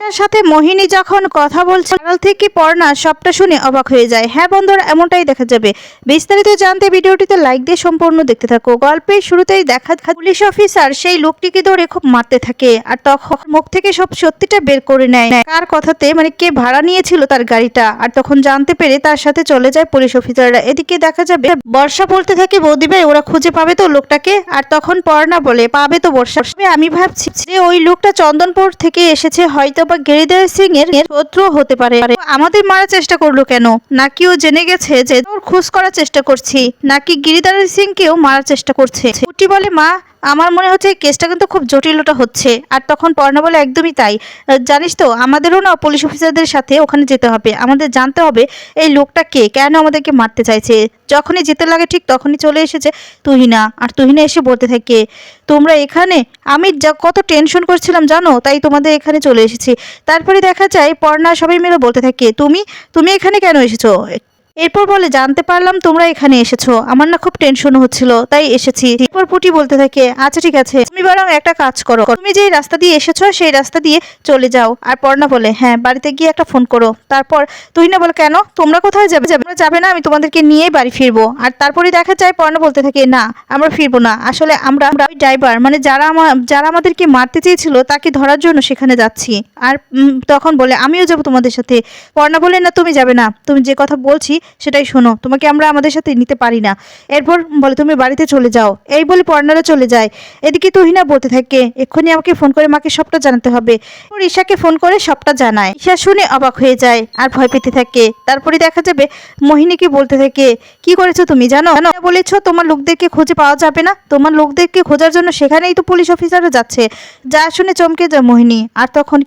সাথে মোহিনী যখন কথা বলছে, আড়াল থেকে পর্ণা সবটা শুনে অবাক হয়ে যায়। হ্যাঁ বন্ধুরা, এমনটাই দেখা যাবে। বিস্তারিত জানতে ভিডিওটিতে লাইক দিয়ে সম্পূর্ণ দেখতে থাকো। গল্পের শুরুতেই দেখা পুলিশ অফিসার সেই লোকটিকে ধরে খুব মারতে থাকে আর তখন মুখ থেকে সব সত্যিটা বের করে নেয়। কার কথাতে মানে কে ভাড়া নিয়েছিল তার গাড়িটা? আর তখন জানতে পেরে তার সাথে চলে যায় পুলিশ অফিসাররা এদিকে দেখা যাবে, বর্ষা বলতে থাকে, বৌদি ভাই, ওরা খুঁজে পাবে তো লোকটাকে? আর তখন পর্ণা বলে, পাবে তো বর্ষা। আমি ভাবছি যে ওই লোকটা চন্দনপুর থেকে এসেছে, হয়তো বা গেরিদার সিং এর শত্রু হতে পারে। আমাদের মারার চেষ্টা করল কেন? নাকি ও জেনে গেছে যে ওর খুশ করার চেষ্টা করছি। নাকি গিরিদার সিং কেও মারার চেষ্টা করছে। উটি বলে, মা আমার মনে হচ্ছে কেসটা কিন্তু খুব জটিলতা হচ্ছে। আর তখন পর্ণা বলে একদমই তাই। জানিস তো, আমাদেরও না পুলিশ অফিসারদের সাথে ওখানে যেতে হবে। আমাদের জানতে হবে এই লোকটা কে? কেন আমাদেরকে মারতে চাইছে? যখনই যেতে লাগে ঠিক তখনই চলে এসেছে তুহিনা। আর তুহিনা এসে বলতে থাকে, তোমরা এখানে? আমি যা, কত টেনশন করছিলাম, জানো? তাই তোমাদের এখানে চলে এসেছি। তারপরে দেখা যায় পর্ণা সবাই মিলে বলতে থাকে, তুমি তুমি এখানে কেন এসেছ? এরপর বলে, জানতে পারলাম তোমরা এখানে এসেছ। আমার না খুব টেনশন হচ্ছিল, তাই এসেছি। এরপর পুটি বলতে থাকে আচ্ছা ঠিক আছে, তুমি বরং একটা কাজ করো। তুমি যেই রাস্তা দিয়ে এসেছ, সেই রাস্তা দিয়ে চলে যাও। আর পর্ণা বলে হ্যাঁ বাড়িতে গিয়ে একটা ফোন করো। তারপর তুই তুহিনা বলে, কেন? তোমরা কোথায় যাবে? যাবে যাবে না, আমি তোমাদেরকে নিয়ে বাড়ি ফিরবো। আর তারপরে দেখা যায়, পর্ণা বলতে থাকে, না, আমরা ফিরবো না। আসলে আমরা আমরা ড্রাইভার মানে যারা আমার যারা আমাদেরকে মারতে চেয়েছিল, তাকে ধরার জন্য সেখানে যাচ্ছি। আর তখন বলে, আমিও যাব তোমাদের সাথে। পর্ণা বলে, না, তুমি যাবে না। তুমি যে কথা বলছি সেটাই শোনো, তোমাকে আমরা আমাদের সাথে নিতে পারি না। এরপর বলে, তুমি বাড়িতে চলে যাও। এই বলে পর্ণারা চলে যায়। এদিকে তুহিনা বলতে থাকে, এক্ষুনি আমাকে ফোন করে মাকে সবটা জানাতে হবে। ওর ঈশাকে ফোন করে সবটা জানায়। ঈশা শুনে অবাক হয়ে যায় আর ভয় পেতে থাকে। তারপরে দেখা যাবে মোহিনীকে বলতে থাকে, কি করেছ তুমি, জানো? জানো? বলেছ, তোমার লোকদেরকে খুঁজে পাওয়া যাবে না। তোমার লোকদেরকে খোঁজার জন্য সেখানেই তো পুলিশ অফিসাররা যাচ্ছে। যা শুনে চমকে যায় মোহিনী। আর তখন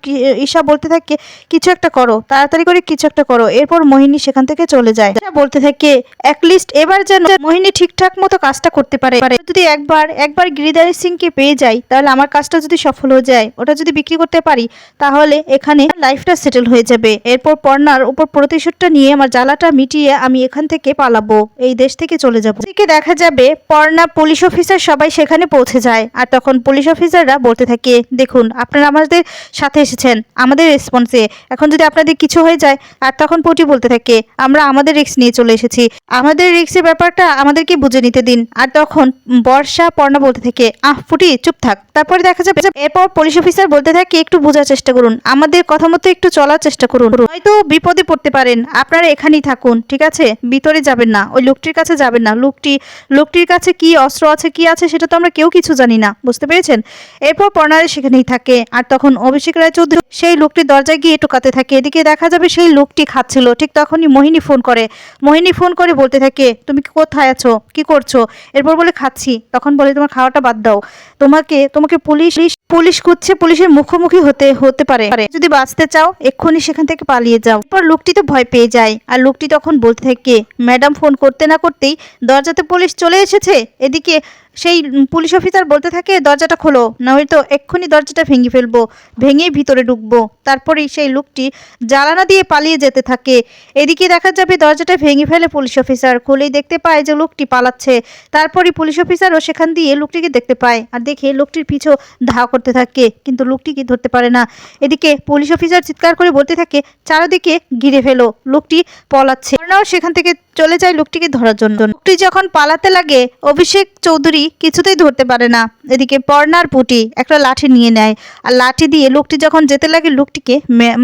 ঈশা বলতে থাকে, কিছু একটা করো, তাড়াতাড়ি করে কিছু একটা করো। এরপর মোহিনী সেখান থেকে চলে যায়। ঈশা বলতে থাকে অ্যাটলিস্ট এবার যেন মোহিনী ঠিকঠাক মতো কাজটা করতে পারে। যদি একবার একবার গিরিধারী সিংকে পেয়ে যাই, তাহলে আমার কাজটা যদি সফল হয়ে যায়, ওটা যদি বিক্রি করতে পারি, তাহলে এখানে লাইফটা সেটেল হয়ে যাবে। এরপর পর্ণার উপর প্রতিশোধটা নিয়ে আমার জ্বালাটা মিটিয়ে আমি এখান থেকে পালাবো, এই দেশ থেকে চলে যাব। থেকে দেখা যাবে পর্ণা পুলিশ অফিসার সবাই সেখানে পৌঁছে যায়, আর তখন পুলিশ অফিসাররা বলতে থাকে, দেখুন, আপনারা আমাদের সাথে এসেছেন, আমাদের রেসপন্সে এখন যদি আপনাদের কিছু হয়ে যায়, আর তখন পটি বলতে থাকে, আমরা আমাদের রিস্ক নিয়ে চলে এসেছি। আমাদের রিস্কের ব্যাপারটা আমাদেরকে বুঝে নিতে দিন। আর তখন বর্ষা, পর্ণা বলতে থাকে, আহ, ফুটি, চুপ থাক। তারপরে দেখা যাবে এরপর পুলিশ অফিসার বলতে থাকে, একটু বোঝার চেষ্টা করুন। আমাদের কথা মতো একটু চলার চেষ্টা করুন। হয়তো বিপদে পড়তে পারেন। আপনারা এখানেই থাকুন, ঠিক আছে? ভিতরে যাবেন না। ওই লোকটির কাছে যাবেন না। লোকটি, লোকটির কাছে কি অস্ত্র আছে, কি আছে, সেটা তো আমরা কেউ কিছু জানি না। বুঝতে পেরেছেন? এরপর পর্ণারে সেখানেই থাকে। আর তখন অভিষেক রায় চৌধুরী সেই লোকটির দরজায় গিয়ে টোকাতে থাকে। এদিকে দেখা যাবে সেই লোকটি খাচ্ছিল। ঠিক তখনই মোহিনী ফোন করে মোহিনী ফোন করে বলতে থাকে, তুমি কি কোথায় আছো? কি করছ? এরপর বলে, খাচ্ছি। তখন বলে, তোমার খাওয়াটা বাদ দাও। তোমাকে তোমাকে পুলিশ পুলিশ করছে পুলিশের মুখোমুখি হতে হতে পারে। যদি বাঁচতে চাও, এক্ষুনি সেখান থেকে পালিয়ে যাও। এরপর লোকটি তো ভয় পেয়ে যায়। আর লোকটি তখন বলতে থাকে, ম্যাডাম ফোন করতে না করতেই দরজাতে পুলিশ চলে এসেছে? এদিকে সেই পুলিশ অফিসার বলতে থাকে, দরজাটা খোলো না হয়তো এক্ষুনি দরজাটা ভেঙে ফেলব ভেঙে ভিতরে ঢুকবো। তারপরেই সেই লোকটি জ্বালানা দিয়ে পালিয়ে যেতে থাকে। এদিকে দেখা যাবে দরজাটা ভেঙে ফেলে পুলিশ অফিসার। খুলেই দেখতে পায় যে লোকটি পালাচ্ছে। তারপরে পুলিশ অফিসারও সেখান দিয়ে লোকটিকে দেখতে পায় আর দেখে লোকটির পিছু ধাওয়া করতে থাকে, কিন্তু লোকটিকে ধরতে পারে না। এদিকে পুলিশ অফিসার চিৎকার করে বলতে থাকে, চারিদিকে ঘিরে ফেলো, লোকটি পলাচ্ছে। সেখান থেকে চলে যায় লোকটিকে ধরার জন্য। লোকটি যখন পালাতে লাগে, অভিষেক চৌধুরী কিছুতেই ধরতে পারে না। এদিকে পর্নার পুটি একটা লাঠি নিয়ে নেয় আর লাঠি দিয়ে লোকটি যখন যেতে লাগে, লোকটিকে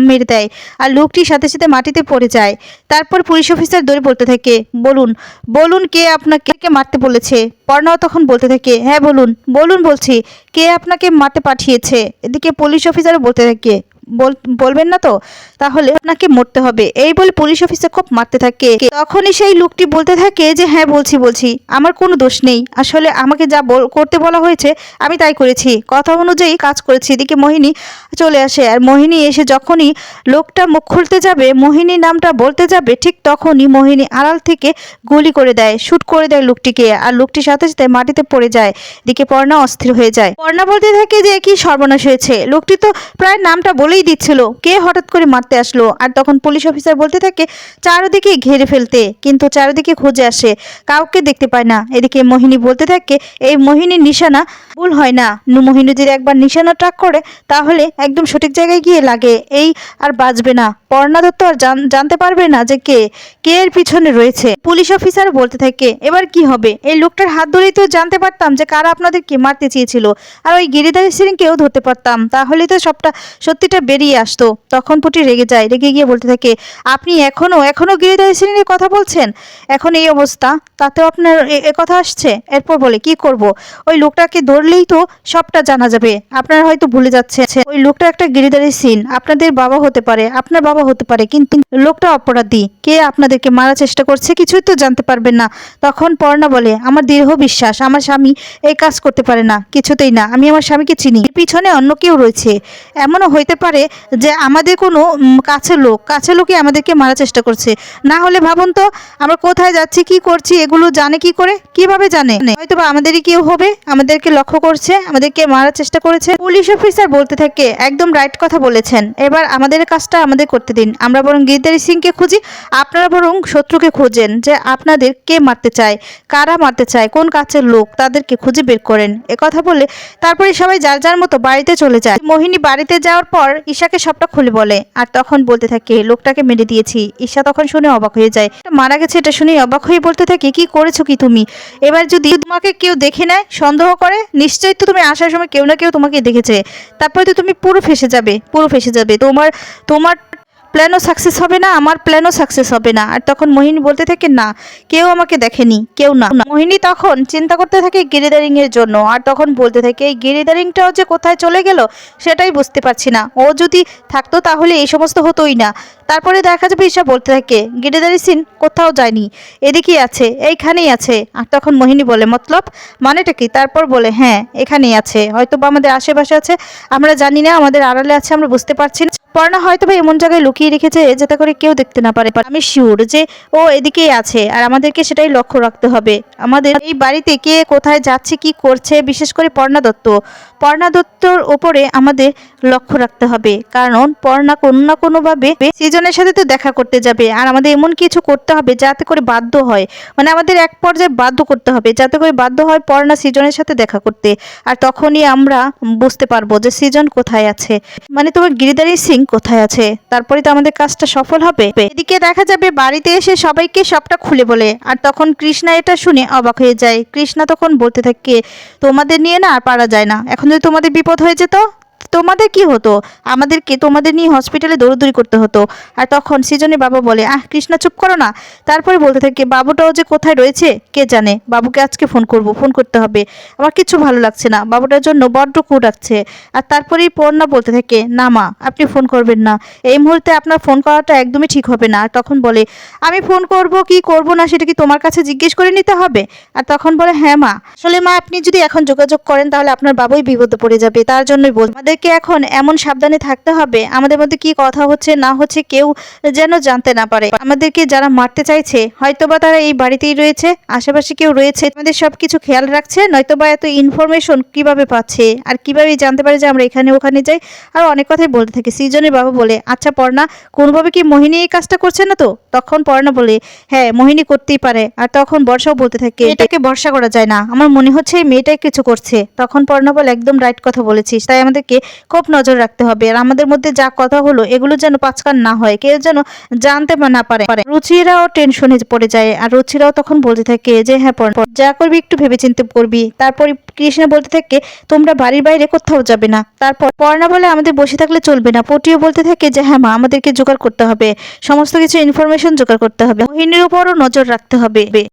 মেরে দেয় আর লোকটির সাথে সাথে মাটিতে পড়ে যায়। তারপর পুলিশ অফিসার দৌড়ে বলতে থাকে, বলুন বলুন কে আপনাকে কে মারতে বলেছে? পর্ণাও তখন বলতে থাকে হ্যাঁ বলুন। বলুন, বলছি, কে আপনাকে মারতে পাঠিয়েছে? এদিকে পুলিশ অফিসারও বলতে থাকে বলবেন না তো? তাহলে আপনাকে মরতে হবে। এই বলে পুলিশ অফিসার খুব মারতে থাকে। তখনই সেই লোকটি বলতে থাকে যে হ্যাঁ বলছি বলছি। আমার কোনো দোষ নেই। আসলে আমাকে যা করতে বলা হয়েছে, আমি তাই করেছি। কথা অনুযায়ী কাজ করেছি। এদিকে মোহিনী চলে আসে। আর মোহিনী এসে যখনই লোকটা মুখ খুলতে যাবে, মোহিনী নামটা বলতে যাবে, ঠিক তখনই মোহিনী আড়াল থেকে গুলি করে দেয়, শুট করে দেয় লোকটিকে। আর লোকটির সাথে সাথে মাটিতে পড়ে যায়। এদিকে পর্ণা অস্থির হয়ে যায়। পর্ণা বলতে থাকে যে, কি সর্বনাশ হয়েছে? লোকটি তো প্রায় নামটা বলেই বলেই দিচ্ছিল। কে হঠাৎ করে মারতে আসলো? আর তখন পুলিশ অফিসার বলতে থাকে, চারিদিকে ঘিরে ফেলতে, কিন্তু চারিদিকে খুঁজে আসে, কাউকে দেখতে পায় না। এদিকে মোহিনী বলতে থাকে, এই মোহিনীর নিশানা ভুল হয় না মোহিনী যদি একবার নিশানা ট্রাক করে, তাহলে একদম সঠিক জায়গায় গিয়ে লাগে। এই আর বাঁচবে না। পর্ণা দত্ত আর জান- জানতে পারবে না যে কে কে এর পিছনে রয়েছে। পুলিশ অফিসার বলতে থাকে, এবার কি হবে? এই লোকটার হাত ধরেই তো জানতে পারতাম যে কারা আপনাদেরকে মারতে চেয়েছিল। আর ওই গিরিধারী সিংকেও ধরতে পারতাম। তাহলে তো সবটা সত্যিটা বেরিয়ে আসতো। তখন পুটি রেগে যায়, রেগে গিয়ে বলতে থাকে, আপনি এখনও এখনও গিরিধারী সিংয়ের কথা বলছেন? এখন এই অবস্থা, তাতেও আপনার এ- কথা আসছে? এরপর বলে, কি করব? ওই লোকটাকে ধরলেই তো সবটা জানা যাবে। আপনারা হয়তো ভুলে যাচ্ছে ওই লোকটা একটা গিরিধারী সিন। আপনাদের বাবা হতে পারে, আপনার বাবা হতে পারে, কিন্তু লোকটা অপরাধী। কে আপনাদেরকে মারার চেষ্টা করছে কিছুই তো জানতে পারবেন না। তখন পর্ণা বলে, আমার দৃঢ় বিশ্বাস, আমার স্বামী এই কাজ করতে পারে না, কিছুতেই না। আমি আমার স্বামীকে চিনি। পিছনে অন্য কেউ রয়েছে। এমনও হইতে পারে যে আমাদের কোনো কাছের লোক, কাছের লোকই আমাদেরকে মারার চেষ্টা করছে। না হলে ভাবুন তো, আমরা কোথায় যাচ্ছি, কি করছি, এগুলো জানে কি করে? কীভাবে জানে? হয়তো বা আমাদেরই কেউ হবে, আমাদেরকে লক্ষ্য করছে, আমাদেরকে মারার চেষ্টা করেছে। পুলিশ অফিসার বলতে থাকে, একদম রাইট কথা বলেছেন, এবার আমাদের কাজটা আমাদের করতে দিন। আমরা বরং গিরিধারী সিংকে খুঁজি, আপনারা বরং শত্রুকে খোঁজেন যে আপনাদের কে মারতে চায়, কারা মারতে চায়, কোন কাছের লোক, তাদেরকে খুঁজে বের করেন। কথা বলে তারপরে সবাই যার যার মতো বাড়িতে চলে যায়। মোহিনী বাড়িতে যাওয়ার পর ঈশাকে সবটা খুলে বলে, আর তখন বলতে থাকে, লোকটাকে মেরে দিয়েছি। ঈশা তখন শুনে অবাক হয়ে যায়। মারা গেছে এটা শুনে অবাক হয়ে বলতে থাকে, কি করেছ কি তুমি? এবার যদি তোমাকে কেউ দেখে নেয়, সন্দেহ করে, নিশ্চয়ই তো তুমি আসার সময় কেউ না কেউ তোমাকে দেখেছে। তারপরে তো তুমি পুরো ফেসে যাবে, পুরো ফেসে যাবে। তোমার তোমার প্ল্যানও সাকসেস হবে না, আমার প্ল্যানও সাকসেস হবে না। আর তখন মোহিনী বলতে থাকে, না, কেউ আমাকে দেখেনি, কেউ না। মোহিনী তখন চিন্তা করতে থাকে গিরিদারিং এর জন্য। আর তখন বলতে থাকে, এই গিরিদারিংটাও যে কোথায় চলে গেল, সেটাই বুঝতে পারছি না। ও যদি থাকতো তাহলে এই সমস্ত হতোই না। তারপরে দেখা যাবে ঈশা বলতে থাকে গিরিদারি সিন, কোথাও যায়নি, এদিকেই আছে, এইখানেই আছে। আর তখন মোহিনী বলে, মতলব, মানেটা কি? তারপর বলে হ্যাঁ এখানেই আছে। হয়তো আমাদের আশেপাশে আছে, আমরা জানি না, আমাদের আড়ালে আছে, আমরা বুঝতে পারছি না। পর্ণা হয়তো বা এমন জায়গায় লুকিয়ে রেখেছে যাতে করে কেউ দেখতে না পারে। আমি শিওর যে ও এদিকেই আছে, আর আমাদেরকে সেটাই লক্ষ্য রাখতে হবে। আমাদের এই বাড়িতে কে কোথায় যাচ্ছে, কি করছে, বিশেষ করে পর্ণা দত্ত। পর্ণা দত্তর ওপরে আমাদের লক্ষ্য রাখতে হবে, কারণ পর্ণা কোনো না কোনোভাবে সৃজনের সাথে তো দেখা করতে যাবে। আর আমাদের এমন কিছু করতে হবে যাতে করে বাধ্য হয়। মানে আমাদের এক পর্যায়ে বাধ্য করতে হবে, যাতে করে বাধ্য হয় পর্ণা সৃজনের সাথে দেখা করতে। আর তখনই আমরা বুঝতে পারব যে সৃজন কোথায় আছে। মানে তোমার গিরিধারী সিং কোথায় আছে? তারপরে তো আমাদের কাজটা সফল হবে। এদিকে দেখা যাবে বাড়িতে এসে সবাইকে সবটা খুলে বলে। আর তখন কৃষ্ণা এটা শুনে অবাক হয়ে যায়। কৃষ্ণা তখন বলতে থাকে, তোমাদের নিয়ে না আর পারা যায় না। এখন যদি তোমাদের বিপদ হয়ে যেত তোমাদের কি হতো? আমাদেরকে, তোমাদের নিয়ে হসপিটালে দৌড়দৌড়ি করতে হতো। আর তখন সৃজনের বাবা বলে, আহ, কৃষ্ণা, চুপ করো না। তারপরে বলতে থাকে, বাবুটাও যে কোথায় রয়েছে, কে জানে? বাবুকে আজকে ফোন করব ফোন করতে হবে। আমার কিছু ভালো লাগছে না। বাবুটার জন্য বড্ড কু ডাকছে আর তারপরেই পর্ণা বলতে থাকে, না মা, আপনি ফোন করবেন না। এই মুহূর্তে আপনার ফোন করাটা একদমই ঠিক হবে না। আর তখন বলে, আমি ফোন করব, কি করব না, সেটা কি তোমার কাছে জিজ্ঞেস করে নিতে হবে? আর তখন বলে হ্যাঁ মা। আসলে মা, আপনি যদি এখন যোগাযোগ করেন, তাহলে আপনার বাবুই বিপদে পড়ে যাবে। তার জন্যই বল আমাদেরকে এখন এমন সাবধানে থাকতে হবে, আমাদের মধ্যে কি কথা হচ্ছে, না হচ্ছে কেউ যেন জানতে না পারে। আমাদেরকে যারা মারতে চাইছে, হয়তোবা তারা এই বাড়িতেই রয়েছে, আশেপাশে কেউ রয়েছে, আমাদের সব কিছু খেয়াল রাখছে, নয়তোবা এত ইনফরমেশন কীভাবে পাচ্ছে, আর কীভাবে জানতে পারে যে আমরা এখানে ওখানে যাই। আর অনেক কথাই বলতে থাকি। সৃজনের বাবা বলে আচ্ছা পর্ণা কোনোভাবে কি মোহিনী এই কাজটা করছে না তো? তখন পর্ণা বলে হ্যাঁ মোহিনী করতেই পারে। আর তখন বর্ষাও বলতে থাকে, এটাকে ভরসা করা যায় না, আমার মনে হচ্ছে এই মেয়েটাই কিছু করছে। তখন পর্ণা বলে, একদম রাইট কথা বলেছিস। তাই আমাদেরকে খুব নজর রাখতে হবে। আর আমাদের মধ্যে যা কথা হলো, এগুলো যেন পাঁচকান না হয় কেউ যেন জানতে না পারে। রুচিরাও টেনশনে পড়ে যায়, আর রুচিরাও তখন বলতে থাকে যে হ্যাঁ যা করবি একটু ভেবেচিন্তে করবি। তারপর কৃষ্ণা বলতে থাকে, তোমরা বাড়ির বাইরে কোথাও যাবে না। তারপর পর্ণা বলে আমাদের বসে থাকলে চলবে না। পটিও বলতে থাকে যে হ্যাঁ মা, আমাদেরকে জোগাড় করতে হবে। সমস্ত কিছু ইনফরমেশন জোগাড় করতে হবে। মোহিনীর উপরও নজর রাখতে হবে।